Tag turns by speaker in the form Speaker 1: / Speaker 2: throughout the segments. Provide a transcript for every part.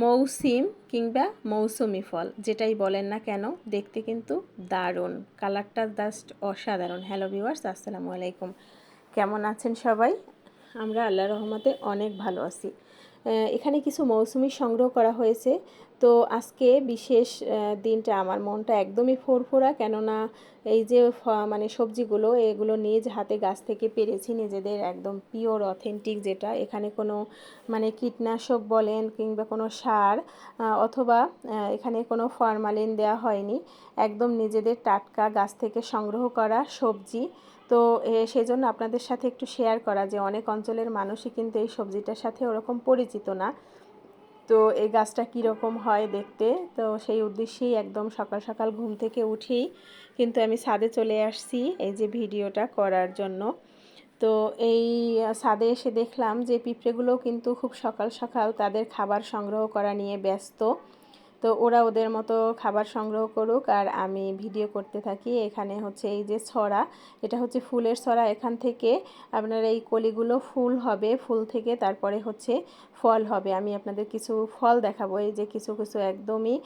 Speaker 1: মৌসিম কিংবা মৌসুমি ফল, যেটাই বলেন না কেন, দেখতে কিন্তু দারুণ। কালারটা জাস্ট অসাধারণ। হ্যালো ভিউয়ার্স, আসসালামু আলাইকুম। কেমন আছেন সবাই? আমরা আল্লাহ রহমতে অনেক ভালো আছি। এখানে কিছু মৌসুমি সংগ্রহ করা হয়েছে। তো আজকে বিশেষ দিনটা আমার মনটা একদমই ফোরফোরা, কেননা এই যে মানে সবজিগুলো, এগুলো নিজ হাতে গাছ থেকে পেরেছি, নিজেদের একদম পিওর অথেন্টিক যেটা। এখানে কোনো মানে কীটনাশক বলেন কিংবা কোনো সার অথবা এখানে কোনো ফরমালিন দেওয়া হয়নি। একদম নিজেদের টাটকা গাছ থেকে সংগ্রহ করা সবজি। তো সেজন্য আপনাদের সাথে একটু শেয়ার করা যে অনেক অঞ্চলের মানুষই কিন্তু এই সবজিটার সাথে ওরকম পরিচিত না। তো, এই গাছটা কীরকম হয় দেখতে? তো, সেই উদ্দেশ্যেই একদম সকাল সকাল ঘুম থেকে উঠেই কিন্তু আমি ছাদে চলে আসছি এই যে ভিডিওটা করার জন্য। তো, এই ছাদে এসে দেখলাম যে পিঁপড়েগুলো কিন্তু খুব সকাল সকাল তাদের খাবার সংগ্রহ করা নিয়ে ব্যস্ত। তো ওরা ওদের মতো খাবার সংগ্রহ করুক আর আমি ভিডিও করতে থাকি। এখানে হচ্ছে এই যে ছড়া, এটা হচ্ছে ফুলের ছড়া। এখান থেকে আপনার এই কলিগুলো ফুল হবে, ফুল থেকে তারপরে হচ্ছে ফল হবে। আমি আপনাদের কিছু ফল দেখাবো। এই যে কিছু কিছু একদমই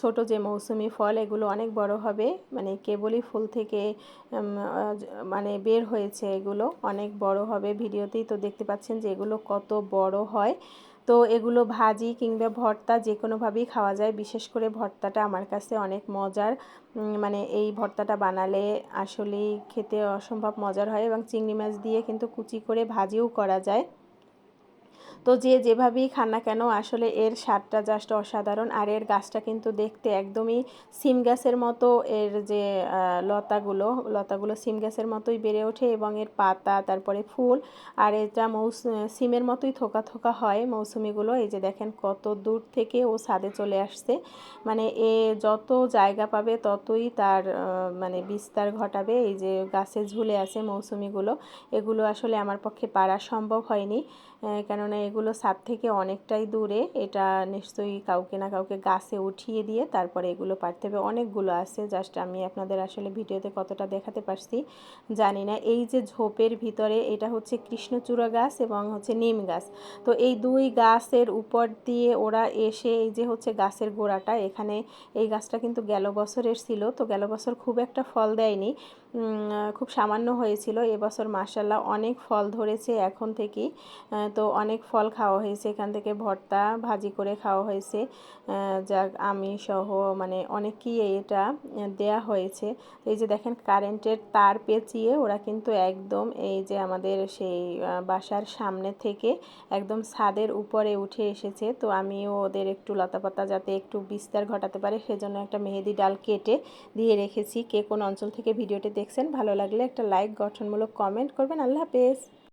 Speaker 1: ছোট যে মৌসুমি ফল, এগুলো অনেক বড় হবে। মানে কেবলই ফুল থেকে মানে বের হয়েছে এগুলো। অনেক বড় হবে ভিডিওতেই। তো দেখতে পাচ্ছেন যে এগুলো কত বড় হয়। তো এগুলো ভাজি কিংবা ভর্তা যে কোনোভাবেই খাওয়া যায়। বিশেষ করে ভর্তাটা আমার কাছে অনেক মজার। মানে এই ভর্তাটা বানালে আসলেই খেতে অসম্ভব মজার হয় এবং চিংড়ি মাছ দিয়ে কিন্তু কুচি করে ভাজিও করা যায়। তো যে যেভাবেই খান না কেন, আসলে এর স্বাদটা জাস্ট অসাধারণ। আর এর গাছটা কিন্তু দেখতে একদমই সিম গাছের মতো, এর যে লতাগুলো লতাগুলো সিম গাছের মতোই বেড়ে ওঠে এবং এর পাতা, তারপরে ফুল, আর এটা মৌস, সিমের মতোই থোকা থোকা হয় মৌসুমিগুলো। এই যে দেখেন কত দূর থেকে ও ছাদে চলে আসছে। মানে এ যত জায়গা পাবে ততই তার মানে বিস্তার ঘটাবে। এই যে গাছে ঝুলে আছে মৌসুমিগুলো, এগুলো আসলে আমার পক্ষে পারা সম্ভব হয়নি। কেননা এগুলো ছাদ থেকে অনেকটাই দূরে। এটা নিশ্চয়ই কাউকে না কাউকে গাছে উঠিয়ে দিয়ে তারপরে এগুলো পারতে হবে। অনেকগুলো আছে জাস্ট আমি আপনাদের আসলে ভিডিওতে কতটা দেখাতে পারছি, জানি না। এই যে ঝোপের ভিতরে এটা হচ্ছে কৃষ্ণচূড়া গাছ এবং হচ্ছে নিম গাছ। তো এই দুই গাছের উপর দিয়ে ওরা এসে এই যে হচ্ছে গাছের গোড়াটা, এখানে এই গাছটা কিন্তু গেল বছরের ছিল, তো গেল বছর খুব একটা ফল দেয়নি। খুব সামান্য হয়েছিল। এবছর মাসাল্লাহ অনেক ফল ধরেছে এখন থেকেই। তো অনেক ফল খাওয়া হয়েছে। এখান থেকে ভর্তা ভাজি করে খাওয়া হয়েছে। যা আমি সহ মানে অনেকই এটা দেয়া হয়েছে। এই যে দেখেন, কারেন্টের তার পেঁচিয়ে ওরা কিন্তু একদম এই যে আমাদের সেই বাসার সামনে থেকে একদম ছাদের উপরে উঠে এসেছে। তো আমিও ওদের একটু লতাপাতা যাতে একটু বিস্তার ঘটাতে পারে, সেজন্য একটা মেহেদি ডাল কেটে দিয়ে রেখেছি। কে কোন অঞ্চল থেকে ভিডিওটি দেখছেন, ভালো লাগলে একটা লাইক, গঠনমূলক কমেন্ট করবেন। আল্লাহ হাফেজ।